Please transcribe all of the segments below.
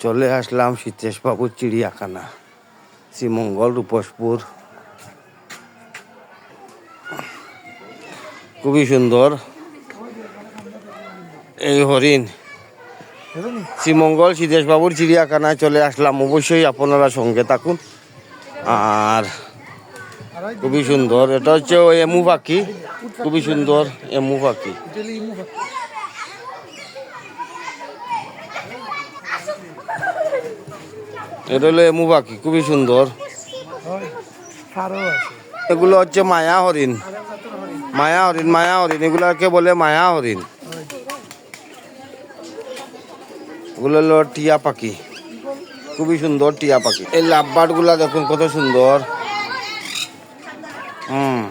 চলে আসলাম সীতেশ বাবুর চিড়িয়াখানা, শ্রীমঙ্গল, রূপসপুর। খুবই সুন্দর। এই হরিণ। শ্রীমঙ্গল সীতেশ বাবুর চিড়িয়াখানায় চলে আসলাম। অবশ্যই আপনারা সঙ্গে থাকুন। আর খুবই সুন্দর। এটা হচ্ছে ওই এমু পাখি। খুবই সুন্দর এমু পাখি। এটা হলো এমু পাখি খুবই সুন্দর। এগুলো হচ্ছে মায়া হরিণ। মায়া হরিণ মায়া হরিণ, এগুলোকে বলে মায়া হরিণ। এগুলো হলো টিয়া পাখি। খুবই সুন্দর টিয়া পাখি। এই লাভবার্ডগুলা দেখুন, কত সুন্দর। হুম।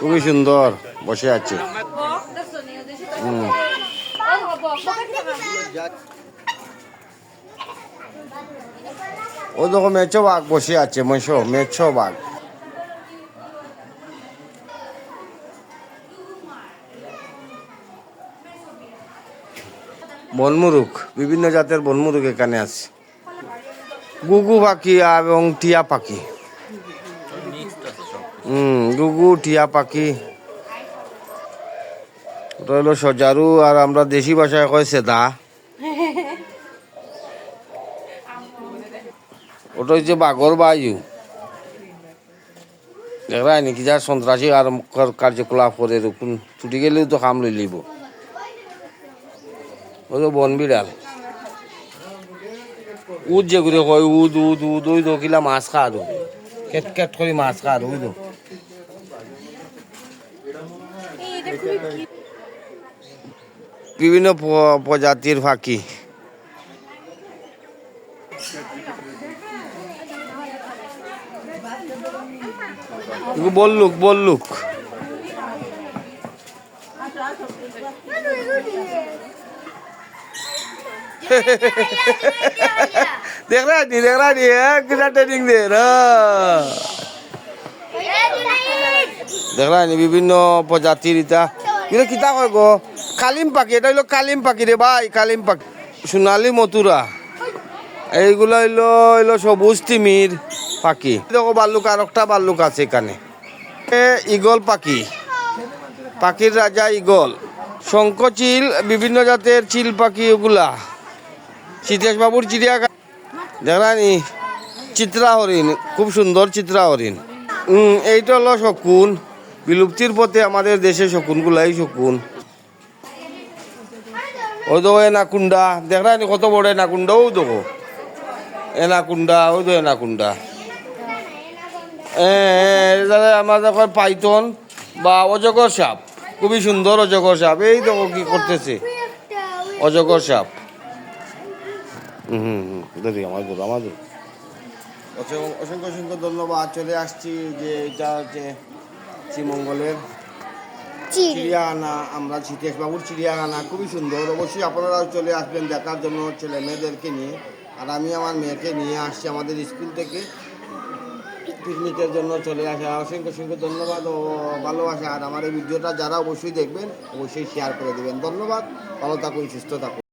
খুবই সুন্দর, বসে আছে। হুম। ও দেখো মেছো বাঘ বসে আছে, মেছো মেছো বাঘ। বনমুরুখ, বিভিন্ন জাতের বনমুরুখ এখানে আছে। গুগু পাখি এবং টিয়া পাখি। হুম, গুগু, টিয়া পাখি। ওটা হলো সজারু, আর আমরা দেশি ভাষায় কয় সেদা। ওটা হচ্ছে বাঘর বায়ু। দেখা নাকি যা সন্ত্রাসী আর কর- কার্যকলাপ করে এরকম ছুটি গেলেও তো কাম লই লইব। ও তো বন বিড়াল। উদ যেগুলো কয়, উদ উদ উদ, ওই তো কিলা মাছ খা দো কেট কেট করে মাছ খা দো ওই তো। বিভিন্ন প্রজাতির পাখি। বললুক বললুক। देख रहा है नहीं देख रहा नहीं है कितना ट्रेनिंग दे रहा দেখ বিভিন্ন প্রজাতির ইটা। কিন্তু কিতা কয় গো? কালিম পাখি, এটা হলো কালিম পাখি রে ভাই, কালিম পাখি। সোনালি মতুরা এইগুলো হইল হইল সবুজ তিমির পাখি। দেখো বাল্লুক আর একটা বাল্লুক আছে এখানে। ইগল পাখি। পাখির রাজা ইগল শঙ্খচিল, বিভিন্ন জাতের চিল পাখি ওগুলা। বাবুর চিড়িয়াখানা। দেখলানি চিত্রা হরিণ, খুব সুন্দর চিত্রা হরিণ। এইটা হলো শকুন। বিলুপ্তির পথে আমাদের দেশে শকুনগুলাই শকুন। ওই তো এনাকুন্ডা দেখলানি কত বড় এনাকুন্ডা ও দেখো। এনাকুন্ডা ওই তো এনাকুন্ডা এ আমাদের পাইথন বা অজগর সাপ খুবই সুন্দর অজগর সাপ। এই দেখো কি করতেছে? অজগর সাপ। হুম হুম দেখি আমার অসংখ্য অসংখ্য অসংখ্য ধন্যবাদ। চলে আসছি যে এটা হচ্ছে শ্রীমঙ্গলের চিড়িয়াখানা আমরা সীতেশ বাবুর চিড়িয়াখানা খুবই সুন্দর। অবশ্যই আপনারাও চলে আসবেন দেখার জন্য ছেলে মেয়েদেরকে নিয়ে। আর আমি আমার মেয়েকে নিয়ে আসছি আমাদের স্কুল থেকে। পিকনিকের জন্য চলে আসে। অসংখ্য অসংখ্য ধন্যবাদ ও ভালোবাসা। আর আমার এই ভিডিওটা যারা অবশ্যই দেখবেন, অবশ্যই শেয়ার করে দেবেন। ধন্যবাদ। ভালো থাকুন, সুস্থ থাকুন।